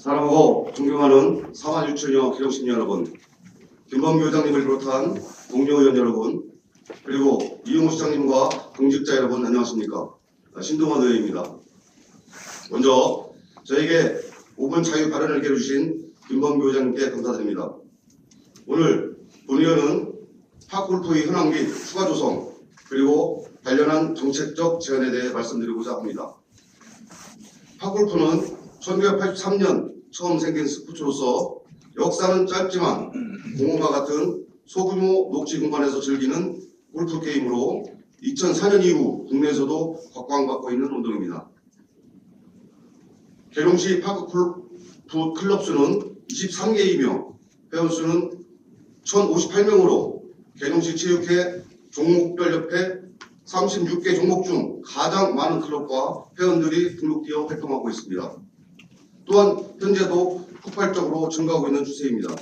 사랑하고 존경하는 사마유천여 기령신 여러분, 김범규 회장님을 비롯한 동료 의원 여러분, 그리고 이용호 시장님과 공직자 여러분 안녕하십니까? 아, 신동환 의원입니다. 먼저 저에게 5분 자유 발언을 기해 주신 김범규 회장님께 감사드립니다. 오늘 본 의원은 파골프의 현황 및 추가 조성 그리고 관련한 정책적 제안에 대해 말씀드리고자 합니다. 파골프는 1983년 처음 생긴 스포츠로서 역사는 짧지만 공원과 같은 소규모 녹지 공간에서 즐기는 골프 게임으로 2004년 이후 국내에서도 각광받고 있는 운동입니다. 계룡시 파크 클럽 수는 23개이며 회원 수는 1,058명으로 계룡시 체육회 종목별 협회 36개 종목 중 가장 많은 클럽과 회원들이 등록되어 활동하고 있습니다. 또한 현재도 폭발적으로 증가하고 있는 추세입니다.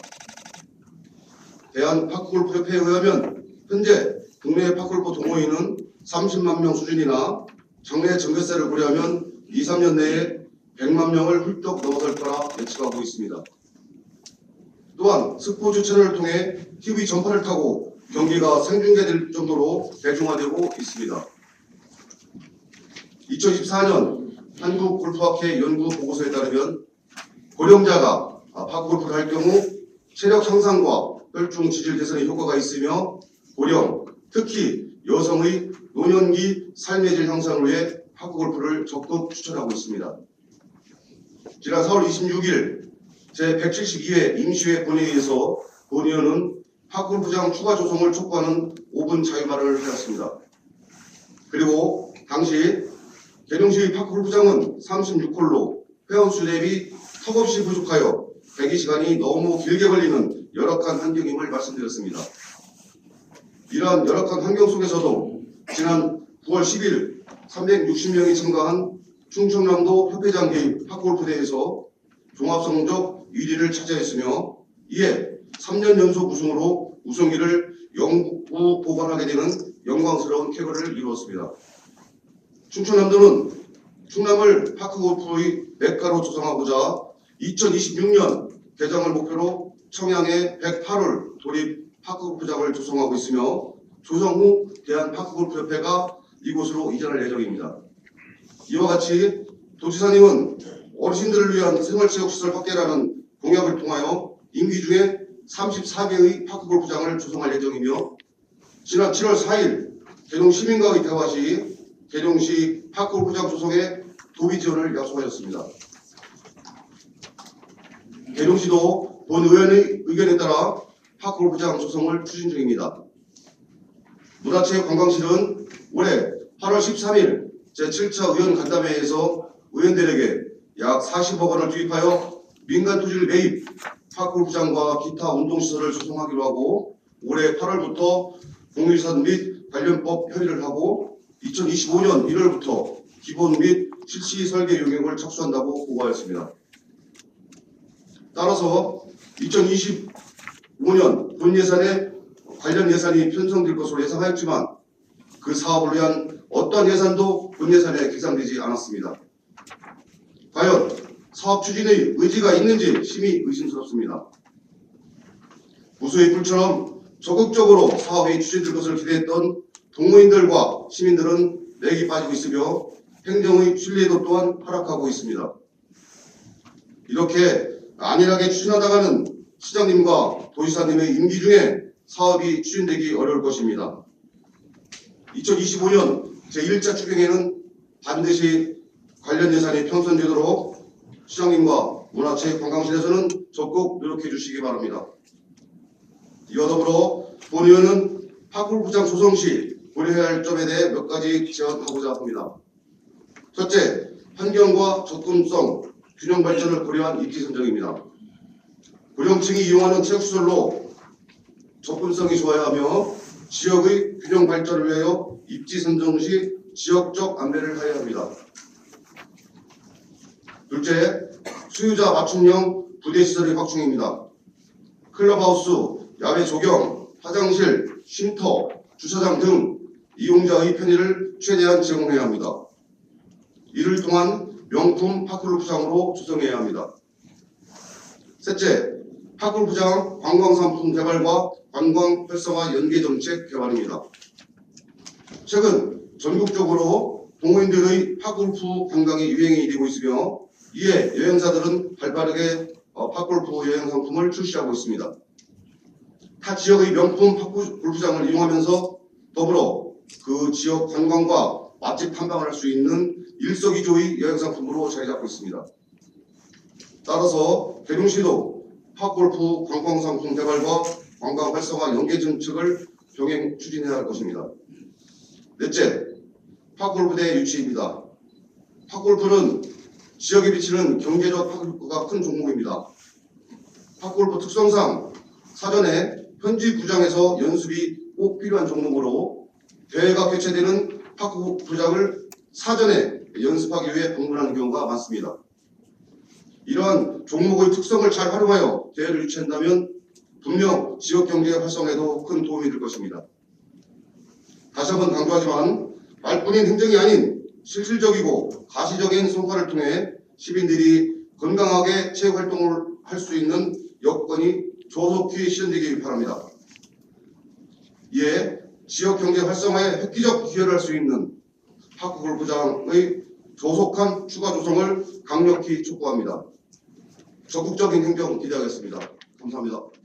대한파크골프협회에 의하면 현재 국내 파크골프 동호인은 30만 명 수준이나 장래 전개세를 고려하면 2, 3년 내에 100만 명을 훌쩍 넘어설 거라 예측하고 있습니다. 또한 스포츠 채널을 통해 TV 전파를 타고 경기가 생중계될 정도로 대중화되고 있습니다. 2024년 한국 골프학회 연구 보고서에 따르면 고령자가 아, 파크골프를 할 경우 체력 향상과 혈중 지질 개선에 효과가 있으며 고령, 특히 여성의 노년기 삶의 질 향상을 위해 파크골프를 적극 추천하고 있습니다. 지난 4월 26일 제172회 임시회 본회의에서 본 의원은 파크골프장 추가 조성을 촉구하는 5분 자유발언을 하였습니다. 그리고 당시 계룡시 파크골프장은 36홀로 회원수 대비 턱없이 부족하여 대기 시간이 너무 길게 걸리는 열악한 환경임을 말씀드렸습니다. 이러한 열악한 환경 속에서도 지난 9월 10일 360명이 참가한 충청남도 협회장 개입 파크골프 대회에서 종합성적 1위를 차지했으며 이에 3년 연속 우승으로 우승기를 영구 보관하게 되는 영광스러운 쾌거를 이루었습니다. 충청남도는 충남을 파크골프의 메카로 조성하고자 2026년 개장을 목표로 청양에 108홀 도립 파크골프장을 조성하고 있으며 조성 후 대한파크골프협회가 이곳으로 이전할 예정입니다. 이와 같이 도지사님은 어르신들을 위한 생활체육시설 확대라는 공약을 통하여 임기 중에 34개의 파크골프장을 조성할 예정이며 지난 7월 4일 계룡 시민과의 대화 시 계룡시 파크골프장 조성에 도비 지원을 약속하셨습니다. 계룡시도 본 의원의 의견에 따라 파크골프장 조성을 추진 중입니다. 문화체육관광실은 올해 8월 13일 제7차 의원 간담회에서 의원들에게 약 40억 원을 투입하여 민간 토지를 매입, 파크골프장과 기타 운동시설을 조성하기로 하고 올해 8월부터 공유산 및 관련법 협의를 하고 2025년 1월부터 기본 및 실시 설계 용역을 착수한다고 보고하였습니다. 따라서 2025년 본 예산에 관련 예산이 편성될 것으로 예상하였지만 그 사업을 위한 어떠한 예산도 본 예산에 계산되지 않았습니다. 과연 사업 추진의 의지가 있는지 심히 의심스럽습니다. 무수의 불처럼 적극적으로 사업이 추진될 것을 기대했던 동호인들과 시민들은 맥이 빠지고 있으며 행정의 신뢰도 또한 하락하고 있습니다. 이렇게 안일하게 추진하다가는 시장님과 도지사님의 임기 중에 사업이 추진되기 어려울 것입니다. 2025년 제1차 추경에는 반드시 관련 예산이 편성되도록 시장님과 문화체육관광실에서는 적극 노력해 주시기 바랍니다. 이와 더불어 본 의원은 파골부장 조성 시 고려해야 할 점에 대해 몇 가지 제안하고자 합니다. 첫째, 환경과 접근성, 균형 발전을 고려한 입지 선정입니다. 고령층이 이용하는 체육시설로 접근성이 좋아야 하며 지역의 균형 발전을 위하여 입지 선정 시 지역적 안배를 하여야 합니다. 둘째, 수요자 맞춤형 부대시설의 확충입니다. 클럽하우스, 야외 조경, 화장실, 쉼터, 주차장 등 이용자의 편의를 최대한 제공해야 합니다. 이를 통한 명품 파클로프장으로 조성해야 합니다. 셋째, 파골부장 관광상품 개발과 관광 활성화 연계 정책 개발입니다. 최근 전국적으로 동호인들의 파골프 관광이 유행이 되고 있으며 이에 여행사들은 발빠르게 어, 팝골프 여행 상품을 출시하고 있습니다. 타 지역의 명품 팝골프장을 이용하면서 더불어 그 지역 관광과 맛집 탐방을 할 수 있는 일석이조의 여행 상품으로 자리 잡고 있습니다. 따라서 대룡시도 팝골프 관광 상품 개발과 관광 활성화 연계 정책을 병행 추진해야 할 것입니다. 넷째, 팝골프대 유치입니다. 팝골프는 지역에 비치는 경제적 파급부가 큰 종목입니다. 팝골프 특성상 사전에 현지 구장에서 연습이 꼭 필요한 종목으로 대회가 개최되는 팝골프장을 사전에 연습하기 위해 방문하는 경우가 많습니다. 이러한 종목의 특성을 잘 활용하여 대회를 유치한다면 분명 지역 경제 활성화에도 큰 도움이 될 것입니다. 다시 한번 강조하지만 말뿐인 행정이 아닌 실질적이고 가시적인 성과를 통해 시민들이 건강하게 체육 활동을 할 수 있는 여건이 조속히 실현되길 바랍니다. 이에 지역 경제 활성화에 획기적 기여를 할 수 있는 파크 골프장의 조속한 추가 조성을 강력히 촉구합니다. 적극적인 행정 기대하겠습니다. 감사합니다.